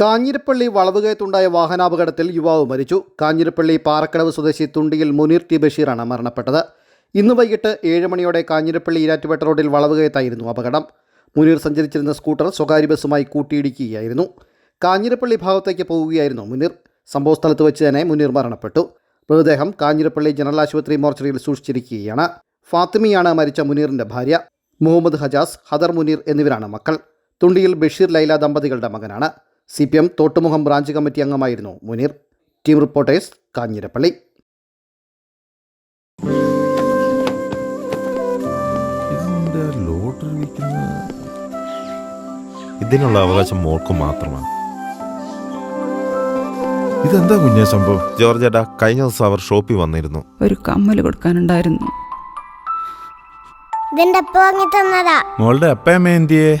കാഞ്ഞിരപ്പള്ളി വളവുകയത്തുണ്ടായ വാഹനാപകടത്തിൽ യുവാവ് മരിച്ചു. കാഞ്ഞിരപ്പള്ളി പാറക്കടവ് സ്വദേശി തുണ്ടിയിൽ മുനീർ ടി. ബഷീറാണ് മരണപ്പെട്ടത്. ഇന്ന് വൈകിട്ട് ഏഴ് മണിയോടെ കാഞ്ഞിരപ്പള്ളി ഈരാറ്റുപേട്ട റോഡിൽ വളവുകയത്തായിരുന്നു അപകടം. മുനീർ സഞ്ചരിച്ചിരുന്ന സ്കൂട്ടർ സ്വകാര്യ ബസ്സുമായി കൂട്ടിയിടിക്കുകയായിരുന്നു. കാഞ്ഞിരപ്പള്ളി ഭാഗത്തേക്ക് പോവുകയായിരുന്നു മുനീർ. സംഭവസ്ഥലത്ത് വെച്ച് തന്നെ മുനീർ മരണപ്പെട്ടു. മൃതദേഹം കാഞ്ഞിരപ്പള്ളി ജനറൽ ആശുപത്രി മോർച്ചറിയിൽ സൂക്ഷിച്ചിരിക്കുകയാണ്. ഫാത്തിമിയാണ് മരിച്ച മുനീറിന്റെ ഭാര്യ. മുഹമ്മദ് ഹജാസ് ഹദർ മുനീർ എന്നിവരാണ് മക്കൾ. തുണ്ടിയിൽ ബഷീർ ലൈല ദമ്പതികളുടെ മകനാണ്. C P M Thottumukham branch committee അംഗമായിരുന്നു മുനീർ. Team reporters Kanjirappally. ഇതിനുള്ള അവകാശം മോൾക്ക് മാത്രമാണ്. ഇതെന്താ കുഞ്ഞേ സംഭവം? ജോർജ് ഏട്ടാ കഴിഞ്ഞ ദിവസം അവർ ഷോപ്പിൽ വന്നിരുന്നു. ഒരു കമ്മൽ കൊടുക്കാനുണ്ടായിരുന്നു. ഇതിന്റെ അപ്പ വാങ്ങി തന്നതാ? മോളുടെ അപ്പയമ്മ എന്തിയേ?